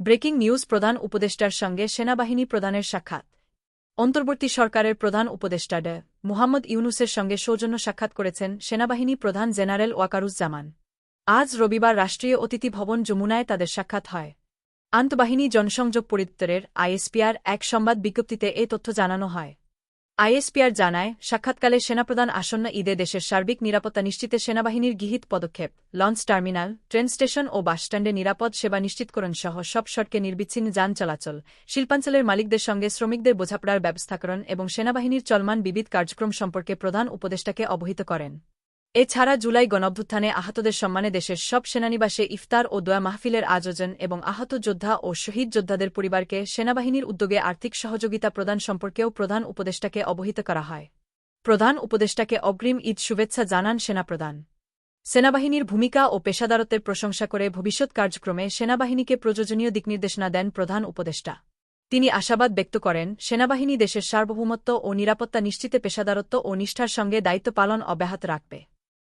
Breaking news প্রধান উপদেষ্টার সঙ্গে সেনাবাহিনী প্রধানের সাক্ষাৎ। অন্তর্বর্তী সরকারের প্রধান উপদেষ্টা ডে. মোহাম্মদ ইউনুসের সঙ্গে সৌজন্য সাক্ষাৎ করেছেন সেনাবাহিনী প্রধান জেনারেল ওয়াকারুজ্জামান। আজ রবিবার রাষ্ট্রীয় অতিথি ভবন যমুনায় তাদের সাক্ষাৎ হয়। আন্তঃবাহিনী জনসংযোগ পরিত্তরের আইএসপিআর এক সংবাদ বিজ্ঞপ্তিতে এ তথ্য জানানো হয়। আইএসপিআর জানায়, সাক্ষাৎকালে সেনাপ্রধান আসন্ন ঈদে দেশের সার্বিক নিরাপত্তা নিশ্চিতে সেনাবাহিনীর গৃহীত পদক্ষেপ, লঞ্চ টার্মিনাল, ট্রেন স্টেশন ও বাসস্ট্যান্ডে নিরাপদ সেবা নিশ্চিতকরণ সহ সব সড়কে নির্বিচ্ছিন্ন যান চলাচল। শিল্পাঞ্চলের মালিকদের সঙ্গে শ্রমিকদের বোঝাপড়ার ব্যবস্থাকরণ এবং সেনাবাহিনীর চলমান বিবিধ কার্যক্রম সম্পর্কে প্রধান উপদেষ্টাকে অবহিত করেন। এছাড়া জুলাই গণঅভ্যুত্থানে আহতদের সম্মানে দেশের সব সেনানিবাসে ইফতার ও দোয়া মাহফিলের আয়োজন এবং আহত যোদ্ধা ও শহীদ যোদ্ধাদের পরিবারকে সেনাবাহিনীর উদ্যোগে আর্থিক সহযোগিতা প্রদান সম্পর্কেও প্রধান উপদেষ্টাকে অবহিত করা হয়। প্রধান উপদেষ্টাকে অগ্রিম ঈদ শুভেচ্ছা জানান সেনাপ্রধান। সেনাবাহিনীর ভূমিকা ও পেশাদারত্বের প্রশংসা করে ভবিষ্যৎ কার্যক্রমে সেনাবাহিনীকে প্রয়োজনীয় দিকনির্দেশনা দেন প্রধান উপদেষ্টা। তিনি আশাবাদ ব্যক্ত করেন, সেনাবাহিনী দেশের সার্বভৌমত্ব ও নিরাপত্তা নিশ্চিতে পেশাদারত্ব ও নিষ্ঠার সঙ্গে দায়িত্ব পালন অব্যাহত রাখবে।